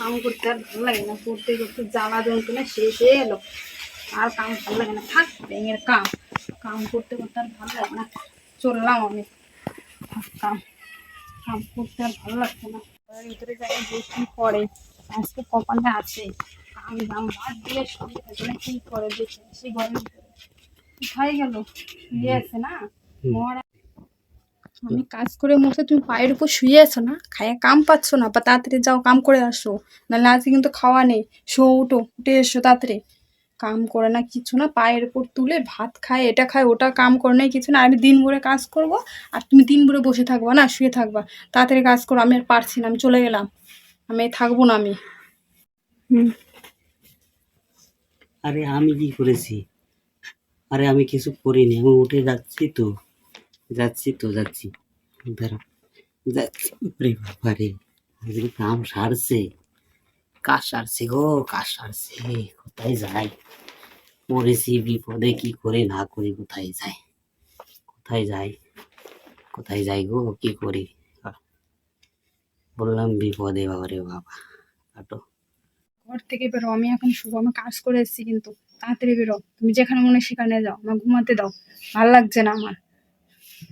কাম করতে আর ভালো লাগে না করতে করতে জ্বালা যন্ত্রণা শেষ হয়ে এলো। আর কাম ভালো লাগে না থাক ব্যাঙের কাম। কাম করতে করতে আর ভালো লাগে না চললাম আমি। কাম কাম করতে আর ভালো লাগছে না। ভিতরে যাই বৃষ্টি পড়ে আজকে কপালে আছে। কাম দাম বাদ দিয়ে না কি করে দেখে। সেই ঘরের ভিতরে। কোথায় গেল? শুয়ে আছে না? মরা আমি কাজ করে মশে তুমি পায়ের উপর শুয়ে আছো না? খাইয়ে কাম পাচ্ছ না? বা তাড়াতাড়ি যাও কাম করে আসো। নাহলে আজকে কিন্তু খাওয়া নেই। শো উঠো উঠে এসো তাড়াতাড়ি। কাম করে না কিছু না পায়ের উপর তুলে ভাত খায় এটা খায় ওটা কাম করে না কিছু না। আমি দিন ভরে কাজ করব আর তুমি দিন ভরে বসে থাকবা না শুয়ে থাকবা। তাড়াতাড়ি কাজ করো আমি আর পারছি না আমি চলে গেলাম। আমি থাকব না আমি। হুম। আরে আমি কি করেছি? আরে আমি কিছু করিনি আমি উঠে যাচ্ছি তো। যাচ্ছি তো যাচ্ছি। দাঁড়া। যাচ্ছি। রে আজকে কাম সারছে। কাজ সারছে গো, কাজ সারছে। কোথায় যাই পড়েছি বিপদে কি করে না করি কোথায় যাই কোথায় যাই কোথায় যাই গো, কি করি? বললাম বিপদে বাবা রে বাবা। কাটো ঘর থেকে বেরো, আমি এখন শুভ, আমি কাজ করে এসেছি কিন্তু। তাড়াতাড়ি বেরো, তুমি যেখানে মনে সেখানে যাও, আমার ঘুমাতে দাও। ভালো লাগছে না আমার।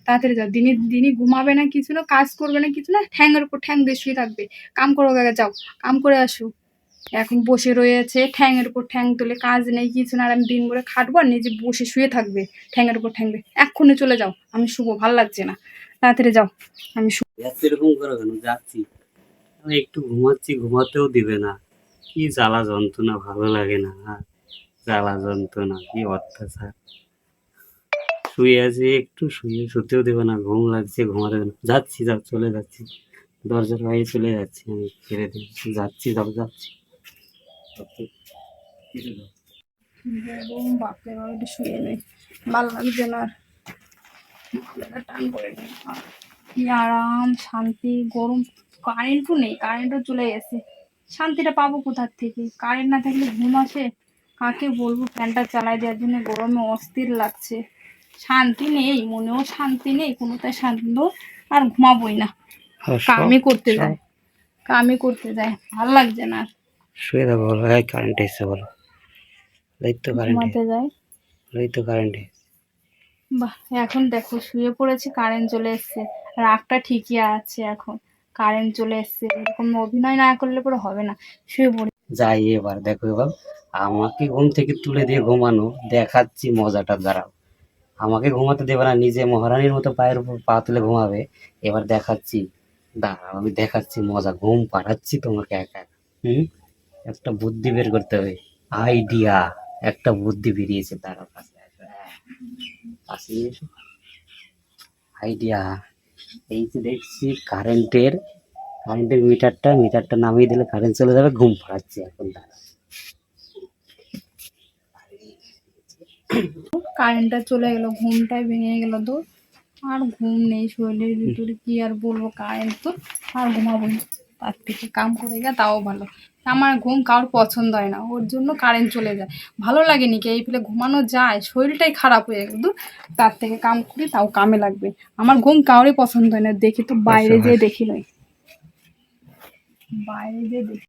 তাড়াতাড়ি যাও। দিনে দিনই ঘুমাবে না কিছু না, কাজ করবে না কিছু না ঠ্যাংয়ের উপর ঠ্যাং দিয়ে শুয়ে থাকবে। কাম করো আগে যাও, কাম করে আসো। এখন বসে রয়েছে ঠ্যাংয়ের উপর ঠ্যাং তুলে কাজ নেই, কিছু না, আর আমি দিন করে খাটবো আর নিজে বসে শুয়ে থাকবে ঠ্যাংয়ের উপর ঠ্যাং এক্ষুনি চলে যাও, আমি শুভ ভালো লাগছে না। তাড়াতাড়ি যাও, আমি এরকম কেন? যাচ্ছি। আমি একটু ঘুমাচ্ছি, ঘুমাতেও দিবে না। কি জ্বালা যন্ত্রণা, ভালো লাগে না। আর জ্বালা যন্ত্রণা, কি অত্যাচার। শুয়ে আছি, একটু শুয়ে শুতেও দেবে না, ঘুম লাগছে, ঘুমাতে যাচ্ছি যাও চলে যাচ্ছি। দরজার বাইরে চলে যাচ্ছি আমি, ছেড়ে দিই। যাচ্ছি, যাও, যাচ্ছি। বাপরে নেই ভালো টান করে কি আরাম, শান্তি, গরম কারেন্টও নেই কারেন্টও চলে গেছে। শান্তিটা পাবো কোথার থেকে? কারেন্ট না থাকলে ঘুম আসে? কাকে বলব ফ্যানটা চালাই দেওয়ার জন্য? গরমে অস্থির লাগছে। শান্তি নেই মনেও শান্তি নেই কোনোটাই শান্তি আর ঘুমাবোই না। কামই করতে যায় কামই করতে যায় ভালো লাগছে না আর। শুয়ে থাকো বলো এই কারেন্ট এসছে বলো। এই তো কারেন্ট ঘুমাতে যায়। এই তো কারেন্ট বাহ এখন দেখো শুয়ে পড়েছি কারেন্ট চলে এসছে। রাগটা ঠিকই আছে এখন কারেন্ট চলে এসছে। এরকম অভিনয় না করলে পরে হবে না শুয়ে পড়ে। যাই এবার দেখো এবার আমাকে ঘুম থেকে তুলে দিয়ে ঘুমানো দেখাচ্ছি মজাটা দাঁড়াও। আমাকে ঘুমাতে দেবে না নিজে মহারানীর মতো পায়ের উপর পা তুলে ঘুমাবে। এবার দেখাচ্ছি। দাঁড়াও আমি দেখাচ্ছি মজা ঘুম পাঠাচ্ছি তোমাকে একা। হুম? একটা বুদ্ধি বের করতে হবে। আইডিয়া একটা বুদ্ধি বেরিয়েছে দাঁড়াও কাছে হ্যাঁ, আইডিয়া এই যে দেখছি কারেন্টের কারেন্টের মিটারটা মিটারটা নামিয়ে দিলে কারেন্ট চলে যাবে ঘুম পাড়াচ্ছি এখন দাঁড়া কারেন্টটা চলে গেল ঘুমটাই ভেঙে গেল তো। আর ঘুম নেই শরীরের ভিতরে কি আর বলব কারেন্ট তো আর ঘুমাবো তার থেকে কাম করে গেলে তাও ভালো। আমার ঘুম কারোর পছন্দ হয় না ওর জন্য কারেন্ট চলে যায়। ভালো লাগেনি কি এই ফেলে ঘুমানো যায় শরীরটাই খারাপ হয়ে গেল তার থেকে কাম করি তাও কামে লাগবে। আমার ঘুম কারোরই পছন্দ হয় না দেখি তো বাইরে যেয়ে দেখি নয় বাইরে যেয়ে দেখি।